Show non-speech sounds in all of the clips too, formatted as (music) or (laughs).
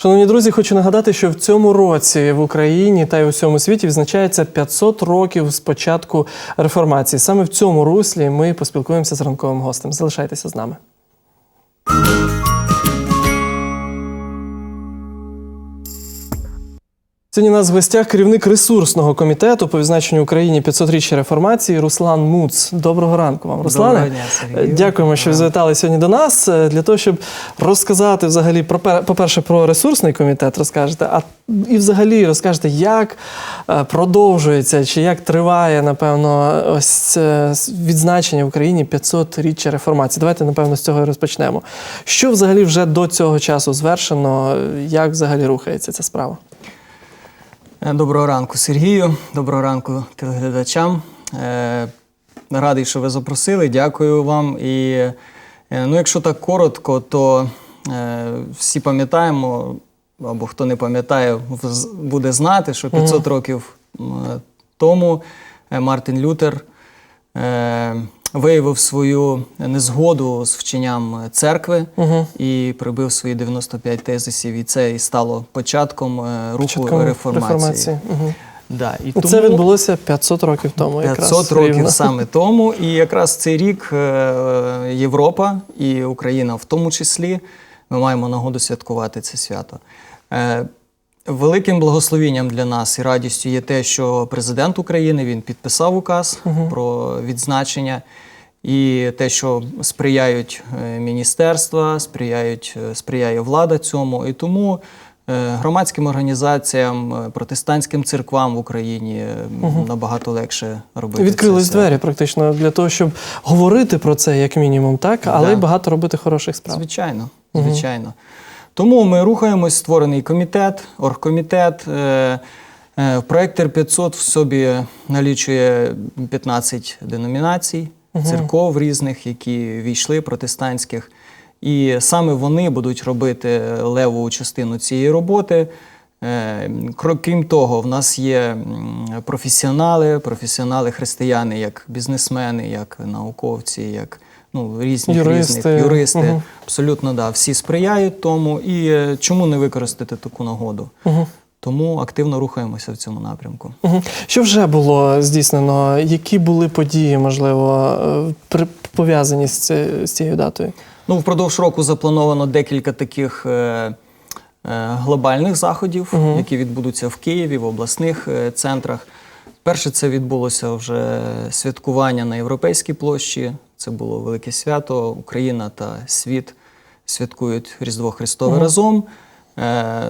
Шановні друзі, хочу нагадати, що в цьому році в Україні та й у всьому світі відзначається 500 років з початку реформації. Саме в цьому руслі ми поспілкуємося з ранковим гостем. Залишайтеся з нами. Сьогодні у нас в гостях керівник ресурсного комітету по відзначенню Україні 500-річчя реформації Руслан Муц. Доброго ранку вам, Руслане. Доброго дня, Сергію. Дякуємо, що завітали сьогодні до нас е, для того, щоб розказати взагалі про пер- по-перше, про ресурсний комітет розкажете, а і взагалі розкажете, як е, продовжується чи як триває, напевно, ось е, відзначення в Україні 500-річчя реформації. Давайте, напевно, з цього і розпочнемо. Що взагалі вже до цього часу звершено? Як взагалі рухається ця справа? Е, Доброго ранку, Сергію. Доброго ранку телеглядачам. Е, Радий, що ви запросили. Дякую вам. І е, ну, якщо так коротко, то всі пам'ятаємо, або хто не пам'ятає, буде знати, що 500 років тому Мартин Лютер виявив свою незгоду з вченням церкви і прибив свої 95 тезисів, і це і стало початком е, руху Початком реформації. Мгм. Да, і І Це відбулося 500 років тому. 500 якраз, років рівно. саме тому. І якраз цей рік е, Європа і Україна в тому числі ми маємо нагоду святкувати це свято. Великим благословенням для нас і радістю є те, що президент України він підписав указ про відзначення, і те, що сприяють е, міністерства, сприяють, е, сприяє влада цьому. І тому е, громадським організаціям, протестантським церквам в Україні е, набагато легше робити. Відкрились це двері практично для того, щоб говорити про це як мінімум, так, але Да. й багато робити хороших справ. Звичайно, звичайно. Тому ми рухаємось, створений комітет, оргкомітет. Е, е, Проект Р-500 в собі налічує 15 деномінацій, церков різних, які війшли, протестантських. І саме вони будуть робити леву частину цієї роботи. Е, Крім того, в нас є професіонали, професіонали християни, як бізнесмени, як науковці, як ну, різних Юристи. різних юристи. Мгм. Абсолютно, да. Всі сприяють тому. І е, чому не використати таку нагоду? Мгм. Тому активно рухаємося в цьому напрямку. Що вже було здійснено? Які були події, можливо, е, пов'язані з, цією датою? Ну, впродовж року заплановано декілька таких е, глобальних заходів, які відбудуться в Києві, в обласних центрах. Перше, це відбулося вже святкування на Європейській площі. Це було велике свято. Україна та світ святкують Різдво Христове разом. Е,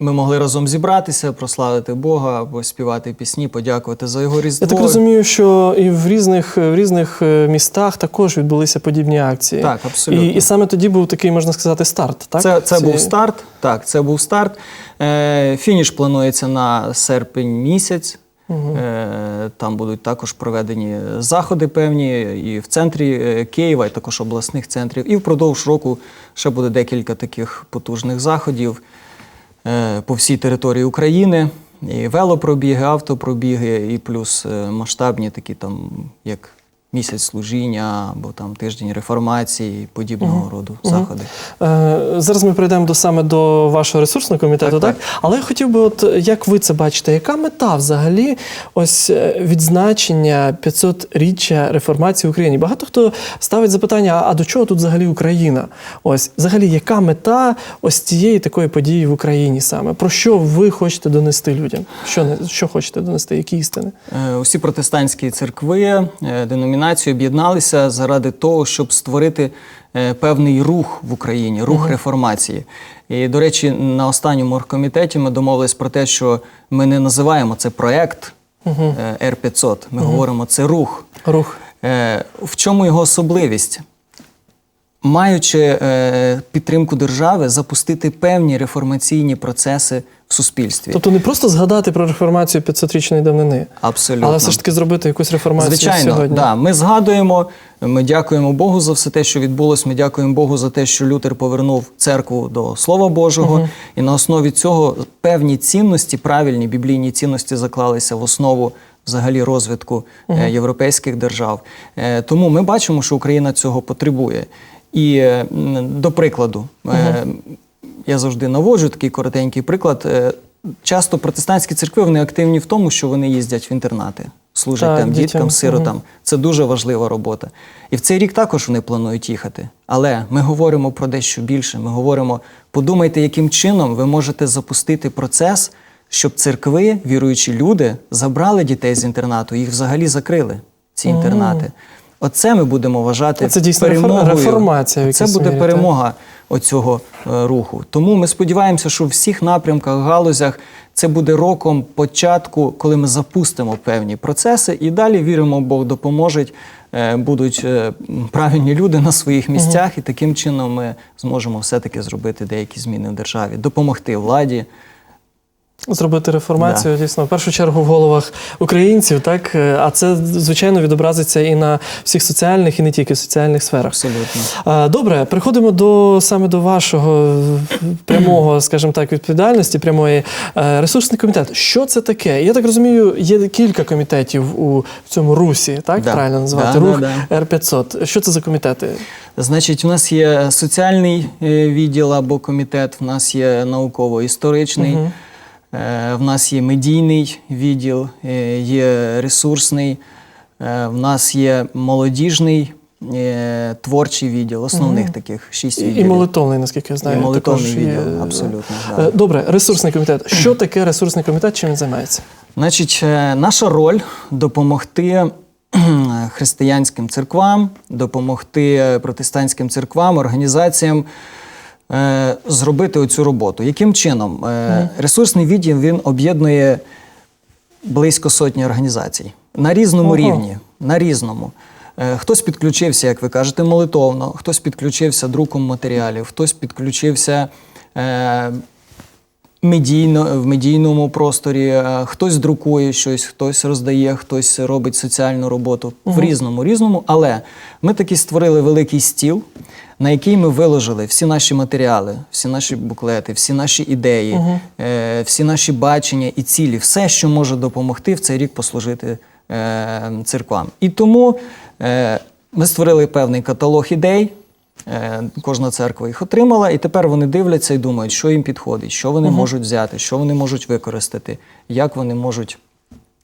Ми могли разом зібратися, прославити Бога, поспівати пісні, подякувати за його Різдво. Я так розумію, що і в різних, в різних е, містах також відбулися подібні акції. Так, абсолютно. І, і саме тоді був такий, можна сказати, старт. Так? Це, це Ці- був старт. Так, це був старт. Е, фініш планується на серпень місяць. Е, там будуть також проведені заходи певні і в центрі е, Києва, і також обласних центрів. І впродовж року ще буде декілька таких потужних заходів е, по всій території України. І велопробіги, автопробіги, і плюс масштабні такі там, як місяць служіння або там тиждень реформації, подібного роду заходи. Е, Зараз ми прийдемо до саме до вашого ресурсного комітету, так, Так, Але я хотів би, от як ви це бачите, яка мета взагалі ось е, відзначення 500-річчя реформації в Україні? Багато хто ставить запитання: а до чого тут взагалі Україна? Ось взагалі, яка мета ось цієї такої події в Україні саме? Про що ви хочете донести людям? Що не що хочете донести? Які істини? Е, Усі протестантські церкви, е, деномінації об'єдналися заради того, щоб створити е, певний рух в Україні, рух реформації. І, до речі, на останньому оргкомітеті ми домовились про те, що ми не називаємо це проект е, Р-500, ми говоримо це рух. Рух. Е, В чому його особливість? Маючи е, підтримку держави, запустити певні реформаційні процеси в суспільстві. Тобто не просто згадати про реформацію 500-річної давнини, Абсолютно. але все ж таки зробити якусь реформацію Звичайно, сьогодні. Да. Ми згадуємо, ми дякуємо Богу за все те, що відбулось. Ми дякуємо Богу за те, що Лютер повернув церкву до Слова Божого. І на основі цього певні цінності, правильні біблійні цінності заклалися в основу взагалі розвитку е, європейських держав. Е, тому ми бачимо, що Україна цього потребує. І е, до прикладу, е, я завжди наводжу такий коротенький приклад. Е, Часто протестантські церкви вони активні в тому, що вони їздять в інтернати, служать Так, там дітям. діткам, сиротам. Це дуже важлива робота. І в цей рік також вони планують їхати. Але ми говоримо про дещо більше. Ми говоримо, подумайте, яким чином ви можете запустити процес, щоб церкви, віруючі люди, забрали дітей з інтернату, їх взагалі закрили, ці інтернати. Оце ми будемо вважати Це дійсно перемогою. реформація Це буде мірі, перемога оцього е, руху. Тому ми сподіваємося, що в всіх напрямках, галузях це буде роком початку, коли ми запустимо певні процеси, і далі віримо, Бог допоможе. е, Будуть е, правильні люди на своїх місцях, і таким чином ми зможемо все-таки зробити деякі зміни в державі, допомогти владі. Зробити реформацію дійсно в першу чергу в головах українців, так Е, а це звичайно відобразиться і на всіх соціальних, і не тільки соціальних сферах. Абсолютно. Добре, приходимо до саме до вашого прямого, (clears throat) скажімо так, відповідальності, прямої Е, ресурсний комітет. Що це таке? Я так розумію, є кілька комітетів у цьому русі, так Да. правильно називати Да, рух да, Р 500 Що це за комітети? Значить, у нас є соціальний е, відділ або комітет, в нас є науково-історичний, е, в нас є медійний відділ, е, є ресурсний, е, в нас є молодіжний, е, творчий відділ, основних таких шість відділів. і молитовний, наскільки я знаю. І молитовний також є. відділ, абсолютно, да. Е, Добре, ресурсний комітет. Що (clears throat) таке ресурсний комітет? Чим він займається? Значить, е, наша роль допомогти християнським церквам, допомогти е, протестантським церквам, організаціям е, зробити оцю роботу. Яким чином? Е, Ресурсний відділ він об'єднує близько сотні організацій на різному Ого. рівні. На різному. Е, Хтось підключився, як ви кажете, молитовно, хтось підключився друком матеріалів, хтось підключився е, медійно, в медійному просторі, е, хтось друкує щось, хтось роздає, хтось робить соціальну роботу в різному, різному. Але ми таки створили великий стіл, на який ми виложили всі наші матеріали, всі наші буклети, всі наші ідеї, е, всі наші бачення і цілі, все, що може допомогти в цей рік послужити е, церквам. І тому е, ми створили певний каталог ідей. Е, Кожна церква їх отримала, і тепер вони дивляться і думають, що їм підходить, що вони можуть взяти, що вони можуть використати, як вони можуть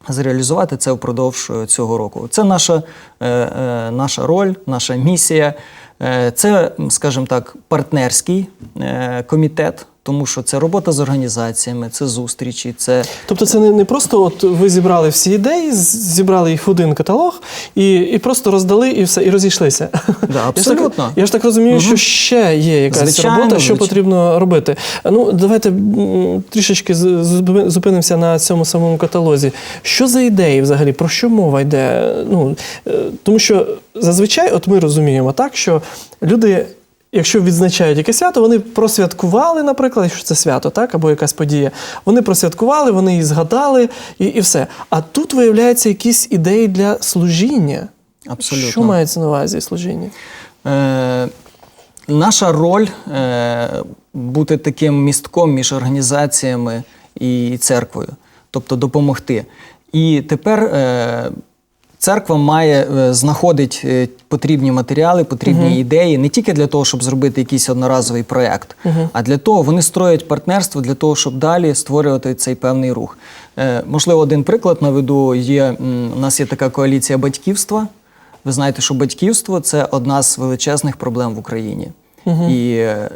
зреалізувати це впродовж е, цього року. Це наша, е, е, наша роль, наша місія. Це, скажімо так, партнерський комітет, тому що це робота з організаціями, це зустрічі, це Тобто це не, не просто от ви зібрали всі ідеї, зібрали їх в один каталог і, і просто роздали і все, і розійшлися. Да, (laughs) Я ж так, я ж так розумію, що ще є якась Звичайно, робота, що звичайно. потрібно робити. Ну, давайте трішечки зупинимося на цьому самому каталозі. Що за ідеї взагалі? Про що мова йде? Ну, е, тому що зазвичай, от ми розуміємо так, що люди. Якщо відзначають якесь свято, вони просвяткували, наприклад, що це свято, так, або якась подія. Вони просвяткували, вони її згадали і, і все. А тут виявляються якісь ідеї для служіння. Абсолютно. Що мається на увазі служіння? Е, наша роль е, бути таким містком між організаціями і церквою, тобто допомогти. І тепер е, церква має е, знаходить е, потрібні матеріали, потрібні ідеї не тільки для того, щоб зробити якийсь одноразовий проєкт, а для того вони строять партнерство для того, щоб далі створювати цей певний рух. Е, можливо, один приклад наведу є у нас є така коаліція батьківства. Ви знаєте, що батьківство це одна з величезних проблем в Україні. І е,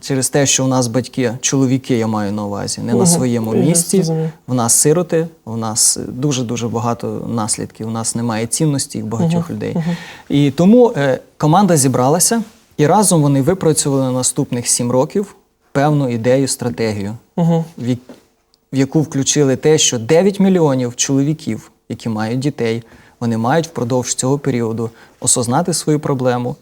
через те, що у нас батьки, чоловіки, я маю на увазі, не на своєму місці. В нас сироти, в нас дуже дуже багато наслідків. У нас немає цінності багатьох людей. І тому е, команда зібралася, і разом вони випрацювали на наступних сім років певну ідею, стратегію, Угу. в в яку включили те, що 9 мільйонів чоловіків, які мають дітей, вони мають впродовж цього періоду осознати свою проблему,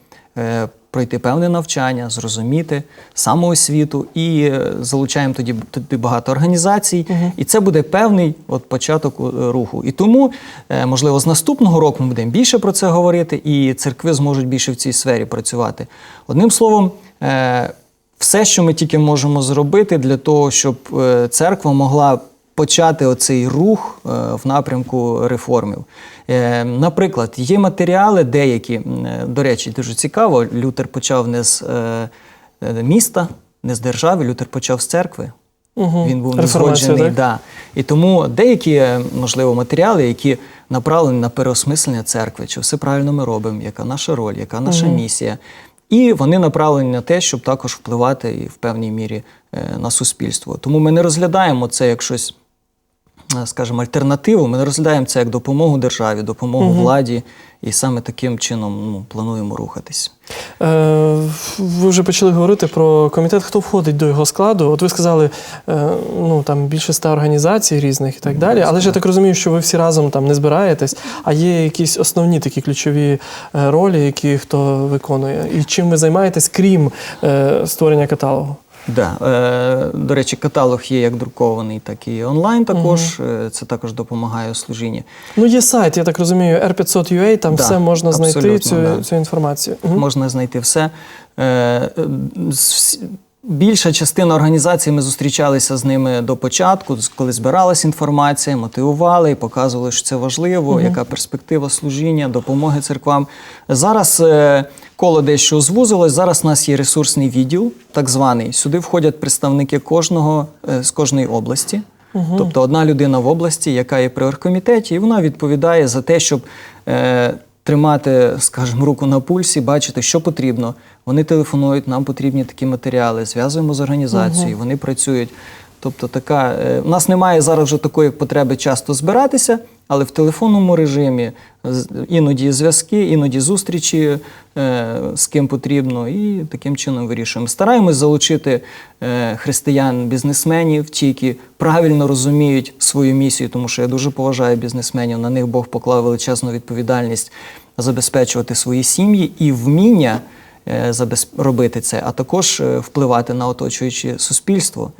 пройти певне навчання, зрозуміти самоосвіту і е, залучаємо тоді, тоді багато організацій. І це буде певний от, початок е, руху. І тому, е, можливо, з наступного року ми будемо більше про це говорити, і церкви зможуть більше в цій сфері працювати. Одним словом, е, все, що ми тільки можемо зробити для того, щоб е, церква могла почати оцей рух е, в напрямку реформів. Е, Наприклад, є матеріали деякі, е, до речі, дуже цікаво. Лютер почав не з міста, не з держави, Лютер почав з церкви. Угу. Він був не Реформацію, згоджений. так? Да. І тому деякі, можливо, матеріали, які направлені на переосмислення церкви, чи все правильно ми робимо, яка наша роль, яка наша місія. І вони направлені на те, щоб також впливати і в певній мірі на суспільство. Тому ми не розглядаємо це як щось, скажімо, альтернативу. Ми не розглядаємо це як допомогу державі, допомогу владі, і саме таким чином ну, плануємо рухатись. Е, ви вже почали говорити про комітет, хто входить до його складу. От ви сказали, е, ну там більше ста організацій різних і так далі. Але ж я так розумію, що ви всі разом там не збираєтесь, а є якісь основні такі ключові е, ролі, які хто виконує. І чим ви займаєтесь, крім е, створення каталогу? Да. Е, до речі, каталог є як друкований, так і онлайн також. угу. Це також допомагає служінні. Ну, є сайт, я так розумію, R500UA, там Да, все можна знайти цю, да. цю інформацію. Угу. Можна знайти все. Е, е, Більша частина організацій ми зустрічалися з ними до початку, коли збиралась інформація, мотивували і показували, що це важливо, яка перспектива служіння, допомоги церквам. Зараз е, коло дещо звузилось. Зараз у нас є ресурсний відділ, так званий. Сюди входять представники кожного е, з кожної області. Тобто одна людина в області, яка є при оргкомітеті, і вона відповідає за те, щоб е, тримати, скажімо, руку на пульсі, бачити, що потрібно. Вони телефонують, нам потрібні такі матеріали, зв'язуємо з організацією, вони працюють. Тобто, така е, у нас немає зараз вже такої потреби часто збиратися, але в телефонному режимі іноді зв'язки, іноді зустрічі е, з ким потрібно, і таким чином вирішуємо. Стараємось залучити е, християн-бізнесменів, ті, які правильно розуміють свою місію, тому що я дуже поважаю бізнесменів. На них Бог поклав величезну відповідальність забезпечувати свої сім'ї і вміння е, робити це, а також е, впливати на оточуюче суспільство,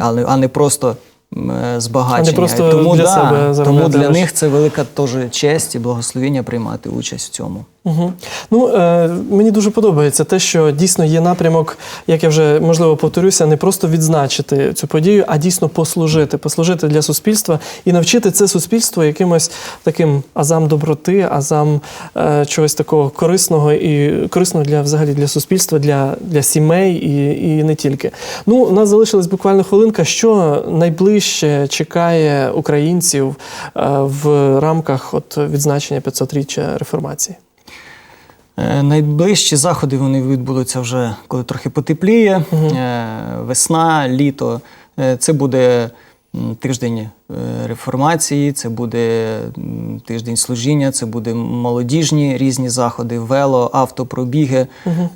але а не просто. е, Збагачення. Не просто тому, для да, себе тому для них це велика теж честь і благословіння приймати участь в цьому. Угу. Ну, е, мені дуже подобається те, що дійсно є напрямок, як я вже можливо повторюся, не просто відзначити цю подію, а дійсно послужити, послужити для суспільства і навчити це суспільство якимось таким азам доброти, азам е, чогось такого корисного і корисного для взагалі для суспільства, для, для сімей і, і не тільки. Ну, у нас залишилась буквально хвилинка. Що найближче чекає українців е, в рамках от відзначення 500-річчя реформації? Е, Найближчі заходи вони відбудуться вже коли трохи потепліє. Е, Весна, літо. Е, Це буде тиждень реформації, це буде тиждень служіння, це буде молодіжні різні заходи, вело, автопробіги.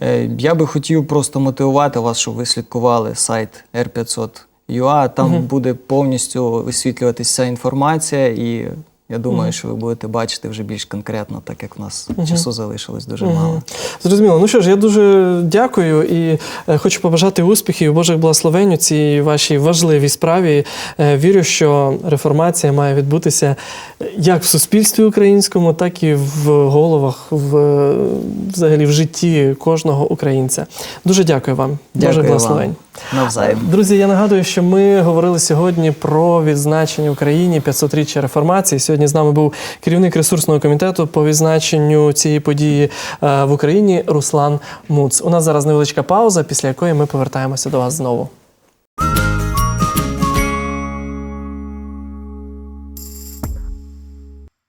Е, Я би хотів просто мотивувати вас, щоб ви слідкували сайт R500.ua. Там буде повністю висвітлюватися інформація і. Я думаю, що ви будете бачити вже більш конкретно, так як в нас часу залишилось дуже мало. Зрозуміло. Ну що ж, я дуже дякую і е, хочу побажати успіхів, Божих благословень у цій вашій важливій справі. Е, Вірю, що реформація має відбутися як в суспільстві українському, так і в головах, в е, взагалі в житті кожного українця. Дуже дякую вам. Божих благословень. вам. Навзаєм. Друзі, я нагадую, що ми говорили сьогодні про відзначення Україні 500-річчя реформації. Сьогодні з нами був керівник ресурсного комітету по відзначенню цієї події е, в Україні Руслан Муц. У нас зараз невеличка пауза, після якої ми повертаємося до вас знову.